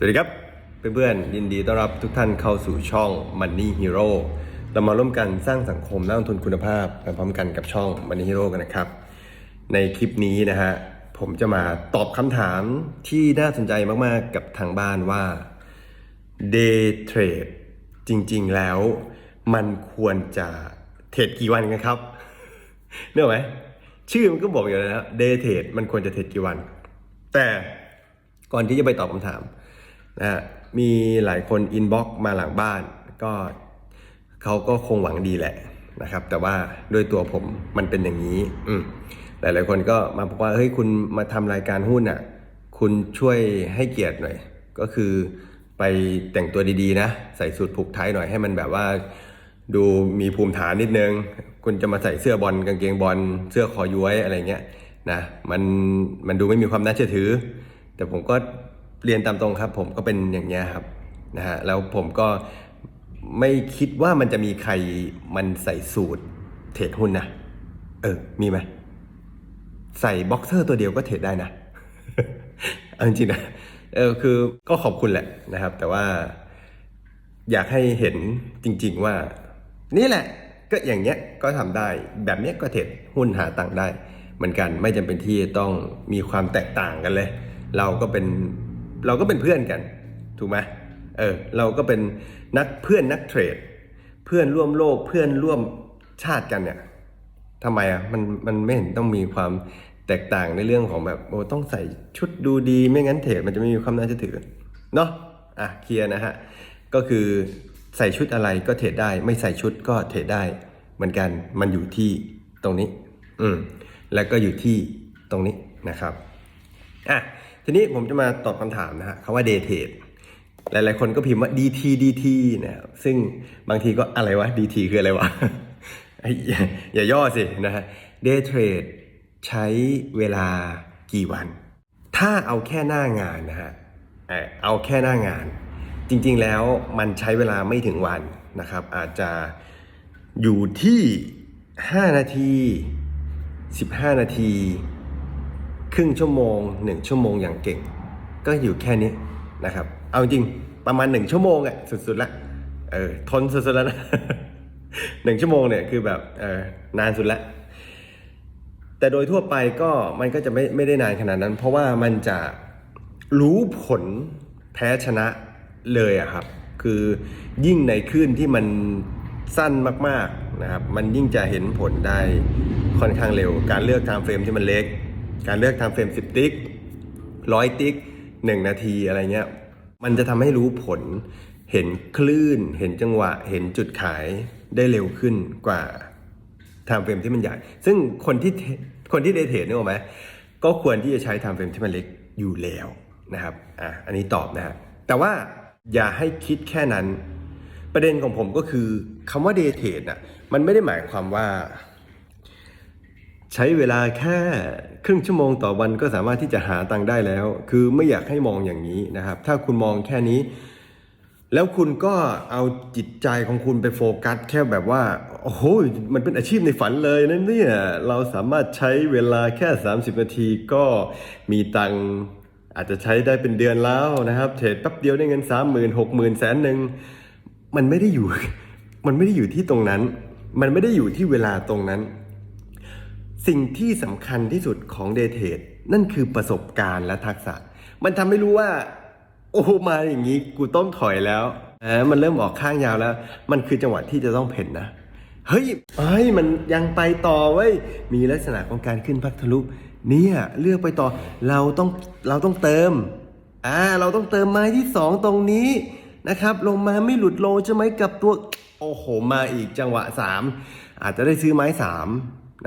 สวัสดีครับเพื่อนๆยินดีต้อนรับทุกท่านเข้าสู่ช่อง Money Hero เรามาร่วมกันสร้างสังคมนักลงทุนคุณภาพไปพร้อมกันกับช่อง Money Hero กันนะครับ ในคลิปนี้นะฮะผมจะมาตอบคำถามที่น่าสนใจมากๆกับทางบ้านว่า Day Trade จริงๆแล้ว มันควรจะเทรดกี่วันกันครับเนอะไหมชื่อมันก็บอกอยู่แล้วนะ Day Trade มันควรจะเทรดกี่วัน แต่ก่อนที่จะไปตอบคำถาม นะมีหลายคนอินบ็อกมาหลังบ้าน ก็เขาก็คงหวังดีแหละนะครับ แต่ว่าด้วยตัวผมมันเป็นอย่างนี้อืมหลายคนก็มาบอกว่าเฮ้ยคุณมาทำรายการหุ้นอะ คุณช่วยให้เกียรติหน่อย ก็คือไปแต่งตัวดีๆนะ ใส่สูทผูกไทยหน่อยให้มันแบบว่า ดูมีภูมิฐานนิดนึง คุณจะมาใส่เสื้อบอลกางเกงบอลเสื้อคอย้วยอะไรเงี้ยนะมันมันดูไม่มีความน่าเชื่อถือ แต่ผมก็ เรียนตามตรงครับ ผมก็เป็นอย่างเงี้ยครับนะฮะแล้วผมก็ไม่คิดว่ามันจะมีใครมันใส่สูทเทรดหุ้นนะเออ มีไหมใส่บ็อกเซอร์ตัวเดียวก็เทรดได้นะเอาจริงนะเออคือก็ขอบคุณแหละนะครับ แต่ว่าอยากให้เห็นจริง ๆว่า นี่แหละ ก็อย่างเงี้ยก็ทำได้ แบบเนี้ยก็เทรดหุ้นหาตังค์ได้ เหมือนกันไม่จำเป็นที่ต้องมีความแตกต่างกันเลย เราก็เป็น เราก็เป็นเพื่อนกันถูกไหมเออเราก็เป็นนักเพื่อนนักเทรด เพื่อนร่วมโลกเพื่อนร่วมชาติกันเนี่ยทำไมอะมันมันไม่เห็นต้องมีความแตกต่างในเรื่องของแบบโอ้ต้องใส่ชุดดูดีไม่งั้นเทรดมันจะไม่มีความน่าเชื่อถือเนาะอะเคลียร์นะฮะก็คือใส่ชุดอะไรก็เทรดได้ ไม่ใส่ชุดก็เทรดได้ เหมือนกันมันอยู่ที่ตรงนี้ อืมแล้วก็อยู่ที่ตรงนี้นะครับ อะทีนี้ผมจะมาตอบคำถามนะฮะคำว่า day trade หลายๆคนก็พิมพ์ว่า DT DT นะครับซึ่งบางทีก็อะไรวะ DT คืออะไรวะ อย่าย่อสินะฮะ day trade ใช้เวลากี่วัน ถ้าเอาแค่หน้างานนะฮะเอาแค่หน้างาน จริงๆแล้วมันใช้เวลาไม่ถึงวันนะครับ อาจจะอยู่ที่ 5 นาที 15 นาที รึ่งชั่วโมง 1 ชั่วโมงอย่างเก่ง ก็อยู่แค่นี้นะครับ เอาจริงประมาณ 1 ชั่วโมงอะสุดๆละเออทนสุดๆแล้วนะหนึ่งชั่วโมงเนี่ยคือแบบเออนานสุดละแต่โดยทั่วไปก็มันก็จะไม่ไม่ได้นานขนาดนั้น เพราะว่ามันจะรู้ผลแพ้ชนะเลยอะครับ คือยิ่งในคลื่นที่มันสั้นมากๆนะครับ มันยิ่งจะเห็นผลได้ค่อนข้างเร็ว การเลือกไทม์เฟรมที่มันเล็ก การเลือกทม์เฟรม10 ติ๊กร้อยติ๊ก 1 นาทีอะไรเงี้ย มันจะทำให้รู้ผล เห็นคลื่น เห็นจังหวะ เห็นจุดขายได้เร็วขึ้นกว่าทม์เฟรมที่มันใหญ่ ซึ่งคนที่คนที่เดทเทรดนึกออกไหมก็ควรที่จะใช้ทม์เฟรมที่มันเล็กอยู่แล้วนะครับ อะ อันนี้ตอบนะฮะ แต่ว่าอย่าให้คิดแค่นั้น ประเด็นของผมก็คือคำว่าเดทเทรดอะ มันไม่ได้หมายความว่า ใช้เวลาแค่ครึ่งชั่วโมงต่อวันก็สามารถที่จะหาตังค์ได้แล้ว คือไม่อยากให้มองอย่างนี้นะครับ ถ้าคุณมองแค่นี้ แล้วคุณก็เอาจิตใจของคุณไปโฟกัส แค่แบบว่า โอ้โห มันเป็นอาชีพในฝันเลยนะเนี่ย เราสามารถใช้เวลาแค่ 30 นาทีก็มีตังค์อาจจะใช้ได้เป็นเดือนแล้วนะครับเทรดแป๊บเดียวได้เงิน 3 0 0 0 0 6 0 0 0 0แสนหนึ่งมันไม่ได้อยู่ มันไม่ได้อยู่ที่ตรงนั้น มันไม่ได้อยู่ที่เวลาตรงนั้น สิ่งที่สำคัญที่สุดของเดทเทดนั่นคือประสบการณ์และทักษะ มันทำให้รู้ว่า โอ้มาอย่างนี้กูต้องถอยแล้วเออมันเริ่มออกข้างยาวแล้ว มันคือจังหวะที่จะต้องเพ่นนะ เฮ้ยเฮ้ยมันยังไปต่อเว้ย มีลักษณะของการขึ้นพักทะลุ เนี่ยเลือกไปต่อ เราต้องเราต้องเติม อ่าเราต้องเติมไม้ที่สองตรงนี้นะครับ ลงมาไม่หลุดโลใช่ไหมกับตัว โอ้โห มาอีกจังหวะสามอาจจะได้ซื้อไม้สาม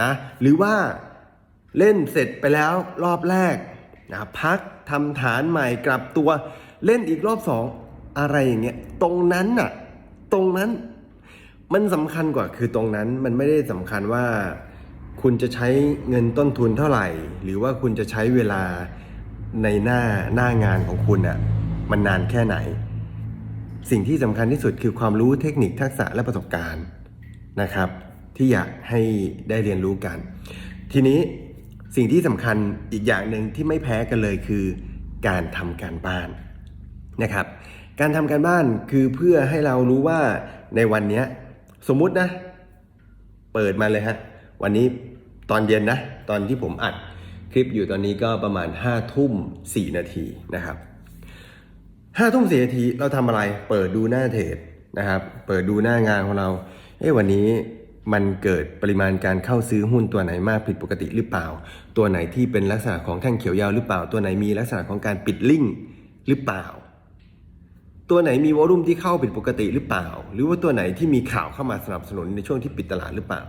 นะหรือว่าเล่นเสร็จไปแล้วรอบแรกนะพักทำฐานใหม่กลับตัวเล่นอีกรอบสองอะไรอย่างเงี้ยตรงนั้นน่ะตรงนั้นมันสำคัญกว่าคือตรงนั้นมันไม่ได้สำคัญว่า คุณจะใช้เงินต้นทุนเท่าไหร่ หรือว่าคุณจะใช้เวลาในหน้าหน้างานของคุณอะมันนานแค่ไหน สิ่งที่สำคัญที่สุดคือความรู้เทคนิคทักษะและประสบการณ์นะครับ ที่อยากให้ได้เรียนรู้กัน ทีนี้สิ่งที่สำคัญอีกอย่างหนึ่งที่ไม่แพ้กันเลยคือการทำการบ้านนะครับ การทำการบ้านคือเพื่อให้เรารู้ว่าในวันนี้สมมุตินะ เปิดมาเลยฮะวันนี้ตอนเย็นนะ ตอนที่ผมอัดคลิปอยู่ตอนนี้ก็ประมาณ5้าทุ่มสี่นาทีนะครับห้าทุ่มสี่นาทีเราทำอะไรเปิดดูหน้าเทรดนะครับ เปิดดูหน้างานของเราเอ้วันนี้ มันเกิดปริมาณการเข้าซื้อหุ้นตัวไหนมากผิดปกติหรือเปล่า ตัวไหนที่เป็นลักษณะของแท่งเขียวยาวหรือเปล่า ตัวไหนมีลักษณะของการปิดลิงหรือเปล่า ตัวไหนมีวอลุ่มที่เข้าผิดปกติหรือเปล่า หรือว่าตัวไหนที่มีข่าวเข้ามาสนับสนุนในช่วงที่ปิดตลาดหรือเปล่า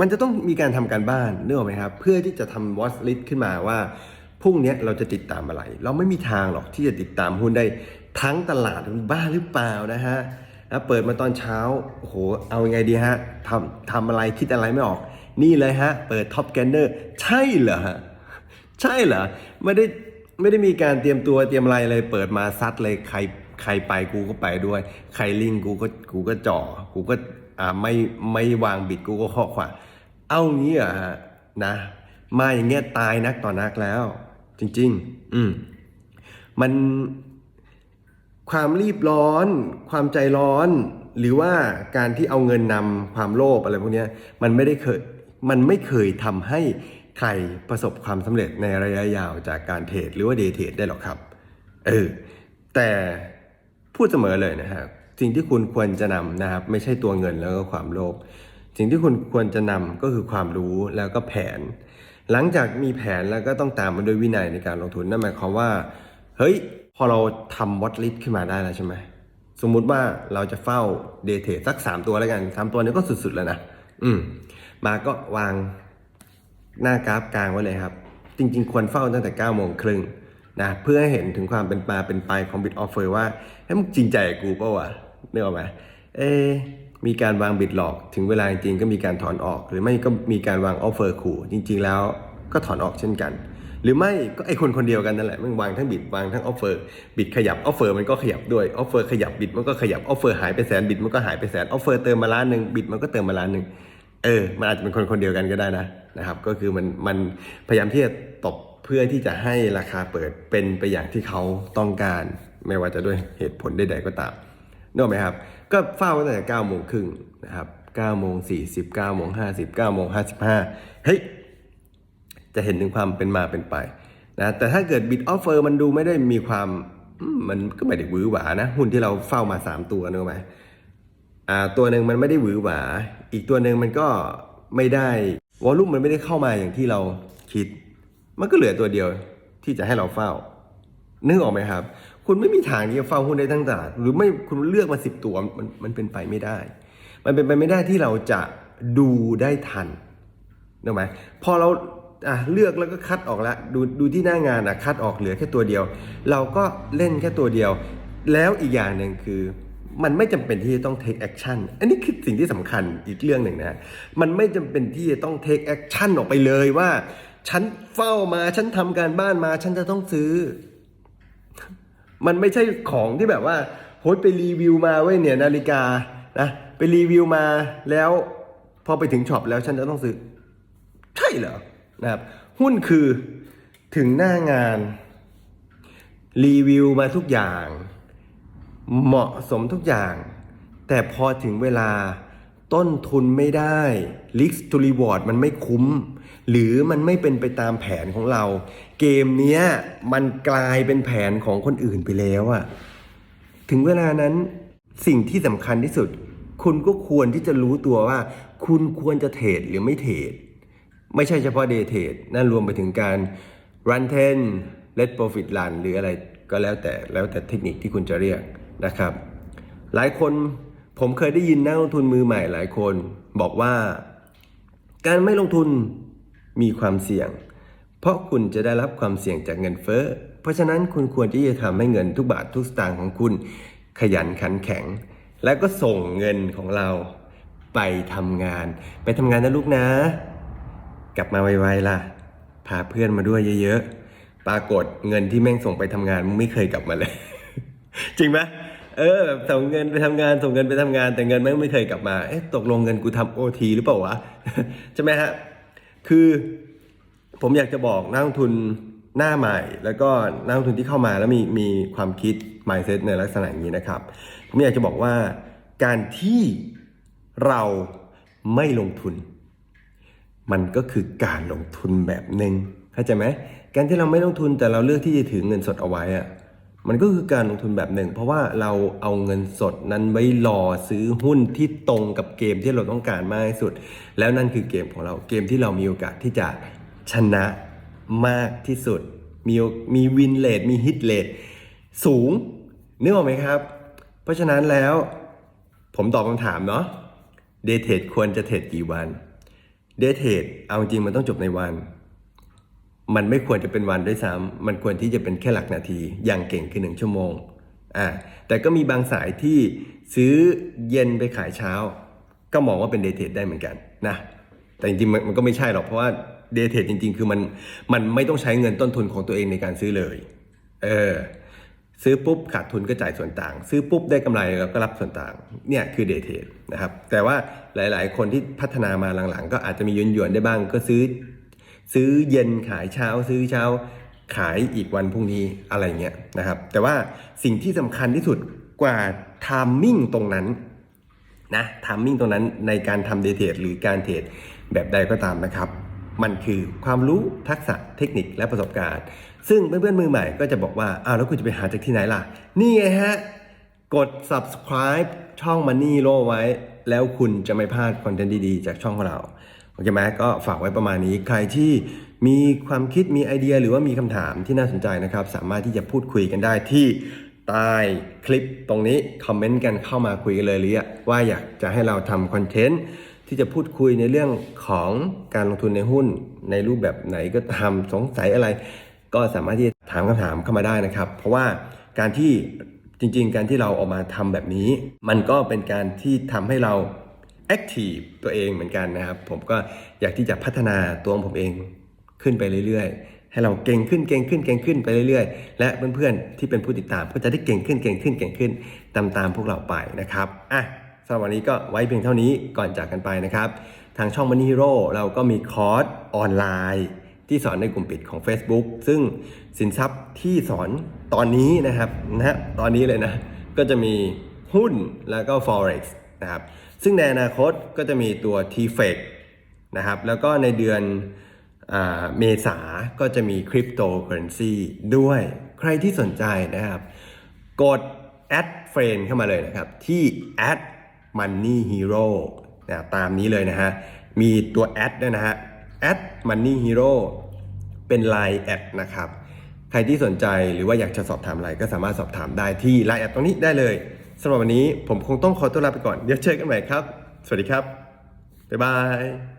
มันจะต้องมีการทำการบ้านเนกออไหมครับ เพื่อที่จะทำวอ t ลิสขึ้นมาว่าพรุ่งนี้เราจะติดตามอะไร เราไม่มีทางหรอกที่จะติดตามหุ้นได้ทั้งตลาดมันบ้าหรือเปล่านะฮะ แล้วเปิดมาตอนเช้าโอ้โหเอายังไงดีฮะทำทำอะไรคิดอะไรไม่ออก นี่เลยฮะ เปิดท็อปแกนเนอร์ใช่เหรอฮะใช่เหรอไม่ได้ไม่ได้มีการเตรียมตัวเตรียมอะไรเลย เปิดมาซัดเลยใครใครไปกูก็ไปด้วย ใครลิงกูก็กูก็จ่อกูก็อ่าไม่ไม่วางบิดกูก็ข้อขวาเอางี้เหรอฮะนะ มาอย่างเงี้ยตายนักต่อนักแล้ว จริง ๆ อืมมัน ความรีบร้อน ความใจร้อน หรือว่าการที่เอาเงินนำความโลภอะไรพวกนี้มันไม่ได้เคยมันไม่เคยทำให้ใครประสบความสำเร็จในระยะยาวจากการเทรดหรือว่าเดย์เทรดได้หรอกครับเออแต่พูดเสมอเลยนะฮะสิ่งที่คุณควรจะนำนะครับ ไม่ใช่ตัวเงินแล้วก็ความโลภสิ่งที่คุณควรจะนำก็คือความรู้แล้วก็แผน หลังจากมีแผนแล้วก็ต้องตามมาด้วยวินัยในการลงทุนนั่นหมายความว่าเฮ้ย พอเราทำวอตลิสขึ้นมาได้แล้วใช่ไหมสมมุติว่าเราจะเฝ้าเดเทสัก3ตัวแล้วกันสามตัวนี้ก็สุด ๆ แล้วนะ อืม มาก็วางหน้ากราฟกลางไว้เลยครับ จริง ๆ ควรเฝ้าตั้งแต่9โมงครึ่งนะเพื่อให้เห็นถึงความเป็นมาเป็นไปของบิตออฟเฟอร์ว่าให้ยมึงจริงใจกูเปล่าวะนึกออกไหมเอ มีการวางบิดหลอกถึงเวลาจริงๆก็มีการถอนออก หรือไม่ก็มีการวางออฟเฟอร์ขู่จริง ๆ แล้วก็ถอนออกเช่นกัน หรือไม่ก็ไอคนคนเดียวกันนั่นแหละมันวางทั้งบิดวางทั้งออฟเฟอร์บิดขยับออฟเฟอร์มันก็ขยับด้วยออฟเฟอร์ขยับบิดมันก็ขยับออฟเฟอร์หายไปแสนบิดมันก็หายไปแสนออฟเฟอร์เติมมาล้านหนึ่งบิดมันก็เติมมาล้านหนึ่งเออมันอาจจะเป็นคนคนเดียวกันก็ได้นะนะครับก็คือมันมันพยายามที่จะตบเพื่อที่จะให้ราคาเปิดเป็นไปอย่างที่เขาต้องการ ไม่ว่าจะด้วยเหตุผลใดๆก็ตามนึกออกไหมครับ ก็เฝ้าตั้งแต่9โมงครึ่งนะครับ9โมง40 9โมง50 9โมง55เฮ้ย จะเห็นถึงความเป็นมาเป็นไปนะแต่ถ้าเกิดบิดออฟเฟอร์มันดูไม่ได้มีความมันก็ไม่ได้หวือหวานะหุ้นที่เราเฝ้ามา 3 ตัวนึกไหมอ่าตัวหนึ่งมันไม่ได้หวือหวา อีกตัวหนึ่งมันก็ไม่ได้วอลลุ่มมันไม่ได้เข้ามาอย่างที่เราคิด มันก็เหลือตัวเดียวที่จะให้เราเฝ้านึกออกไหมครับ คุณไม่มีทางที่จะเฝ้าหุ้นได้ทั้งตลาด หรือไม่คุณเลือกมาสิบตัวมันมันเป็นไปไม่ได้ มันเป็นไปไม่ได้ที่เราจะดูได้ทันถูกไหมพอเรา อะเลือกแล้วก็คัดออกแล้วดูดูที่หน้างานอะคัดออกเหลือแค่ตัวเดียว เราก็เล่นแค่ตัวเดียว แล้วอีกอย่างหนึ่งคือมันไม่จำเป็นที่จะต้อง take action อันนี้คือสิ่งที่สำคัญอีกเรื่องหนึ่งนะ มันไม่จำเป็นที่จะต้อง take action ออกไปเลยว่า ฉันเฝ้ามา ฉันทำการบ้านมา ฉันจะต้องซื้อ มันไม่ใช่ของที่แบบว่าโหยไปรีวิวมาเว้ยเนี่ยนาฬิกานะไปรีวิวมาแล้ว พอไปถึงช็อปแล้วฉันจะต้องซื้อ ใช่เหรอ นะครับ หุ้นคือถึงหน้างาน รีวิวมาทุกอย่าง เหมาะสมทุกอย่าง แต่พอถึงเวลาต้นทุนไม่ได้ risk to reward มันไม่คุ้ม หรือมันไม่เป็นไปตามแผนของเรา เกมเนี้ยมันกลายเป็นแผนของคนอื่นไปแล้วอะถึงเวลานั้นสิ่งที่สำคัญที่สุด คุณก็ควรที่จะรู้ตัวว่า คุณควรจะเทรดหรือไม่เทรด ไม่ใช่เฉพาะ day trade นั่นรวมไปถึงการ run 10 let profit run หรืออะไรก็แล้วแต่แล้วแต่เทคนิคที่คุณจะเรียกนะครับ หลายคนผมเคยได้ยินนักลงทุนมือใหม่หลายคน บอกว่า การไม่ลงทุนมีความเสี่ยง เพราะคุณจะได้รับความเสี่ยงจากเงินเฟ้อ เพราะฉะนั้นคุณควรที่จะทำให้เงินทุกบาททุกสตางค์ของคุณ ขยันขันแข็ง แล้วก็ส่งเงินของเราไปทำงาน ไปทำงานนะลูกนะ กลับมาไวๆล่ะ พาเพื่อนมาด้วยเยอะๆ ปรากฏเงินที่แม่งส่งไปทำงานมึงไม่เคยกลับมาเลย จริงไหมเออแบบส่งเงินไปทำงานส่งเงินไปทำงาน แต่เงินแม่งไม่เคยกลับมา เอ๊ะตกลงเงินกูทำโอทีหรือเปล่าวะใช่ไหมฮะ คือผมอยากจะบอกนักลงทุนหน้าใหม่ แล้วก็นักลงทุนที่เข้ามาแล้วมีมีความคิด mindset ในลักษณะนี้นะครับ ผมอยากจะบอกว่าการที่เราไม่ลงทุน มันก็คือการลงทุนแบบหนึ่งเข้าใจไหมการที่เราไม่ลงทุนแต่เราเลือกที่จะถือเงินสดเอาไว้อะมันก็คือการลงทุนแบบหนึ่ง เพราะว่าเราเอาเงินสดนั้นไว้รอซื้อหุ้นที่ตรงกับเกมที่เราต้องการมากที่สุด แล้วนั่นคือเกมของเราเกมที่เรามีโอกาสที่จะชนะมากที่สุด มีมีวินเลทมีฮิตเลทสูงนึกออกไหมครับ เพราะฉะนั้นแล้วผมตอบคำถามเนาะเดทเทรดควรจะเทรดกี่วัน เดทเทดเอาจริงมันต้องจบในวัน มันไม่ควรจะเป็นวันด้วยซ้ำมันควรที่จะเป็นแค่หลักนาที อย่างเก่งคือหนึ่งชั่วโมงอ่าแต่ก็มีบางสายที่ซื้อเย็นไปขายเช้า ก็มองว่าเป็นเดทเทดได้เหมือนกันนะ แต่จริงๆมันก็ไม่ใช่หรอกเพราะว่าเดทเทดจริง ๆ คือมันมันไม่ต้องใช้เงินต้นทุนของตัวเองในการซื้อเลย เออ ซื้อปุ๊บขาดทุนก็จ่ายส่วนต่าง ซื้อปุ๊บได้กำไรแล้วก็รับส่วนต่างเนี่ยคือเดทเทรดนะครับแต่ว่าหลาย ๆ คนที่พัฒนามาหลัง ๆ ก็อาจจะมีหยวนได้บ้าง ก็ซื้อ ซื้อเย็นขายเช้า ซื้อเช้าขายอีกวันพรุ่งนี้อะไรเงี้ยนะครับแต่ว่าสิ่งที่สำคัญที่สุดกว่าทามมิ่งตรงนั้นนะทามมิ่งตรงนั้นในการทำเดทเทรดหรือการเทรดแบบใดก็ตามนะครับ มันคือความรู้ทักษะเทคนิคและประสบการณ์ ซึ่งเพื่อนๆมือใหม่ก็จะบอกว่าอ้าวแล้วคุณจะไปหาจากที่ไหนล่ะ นี่ไงฮะ กด subscribe ช่อง Money Hero ไว้ แล้วคุณจะไม่พลาดคอนเทนต์ดีๆ จากช่องของเราโอเคไหมก็ฝากไว้ประมาณนี้ใครที่มีความคิดมีไอเดียหรือว่ามีคำถามที่น่าสนใจนะครับ สามารถที่จะพูดคุยกันได้ที่ใต้คลิปตรงนี้ คอมเมนต์กันเข้ามาคุยกันเลยหรือว่าอยากจะให้เราทำคอนเทนต์ ที่จะพูดคุยในเรื่องของการลงทุนในหุ้น ในรูปแบบไหนก็ทำสงสัยอะไร ก็สามารถที่จะถามคำถามเข้ามาได้นะครับ เพราะว่าการที่จริง ๆ การที่เราออกมาทำแบบนี้ มันก็เป็นการที่ทำให้เราแอคทีฟตัวเองเหมือนกันนะครับ ผมก็อยากที่จะพัฒนาตัวผมเองขึ้นไปเรื่อยๆ ให้เราเก่งขึ้นเก่งขึ้นเก่งขึ้นไปเรื่อยๆ และเพื่อนๆที่เป็นผู้ติดตามก็จะได้เก่งขึ้นเก่งขึ้นเก่งขึ้นตามๆพวกเราไปนะครับอะ สำหรับวันนี้ก็ไว้เพียงเท่านี้ก่อนจากกันไปนะครับ ทางช่อง Money Hero เราก็มีคอร์สออนไลน์ ที่สอนในกลุ่มปิดของ Facebook ซึ่งสินทรัพย์ที่สอนตอนนี้นะครับนะตอนนี้เลยนะ ก็จะมีหุ้นแล้วก็ forex นะครับ ซึ่งในอนาคตก็จะมีตัว t f e c นะครับ แล้วก็ในเดือนเมษาก็จะมีคริปโตเคอเรนซีด้วย ใครที่สนใจนะครับ กด add friend เข้ามาเลยนะครับ ที่ add money hero นะตามนี้เลยนะฮะ มีตัวแอดด้วยนะฮะ add money hero เป็น Line แอดนะครับ ใครที่สนใจหรือว่าอยากจะสอบถามอะไรก็สามารถสอบถามได้ที่ Line แอดตรงนี้ได้เลยสำหรับวันนี้ผมคงต้องขอตัวลาไปก่อน เดี๋ยวเจอกันใหม่ครับ สวัสดีครับ บ๊ายบาย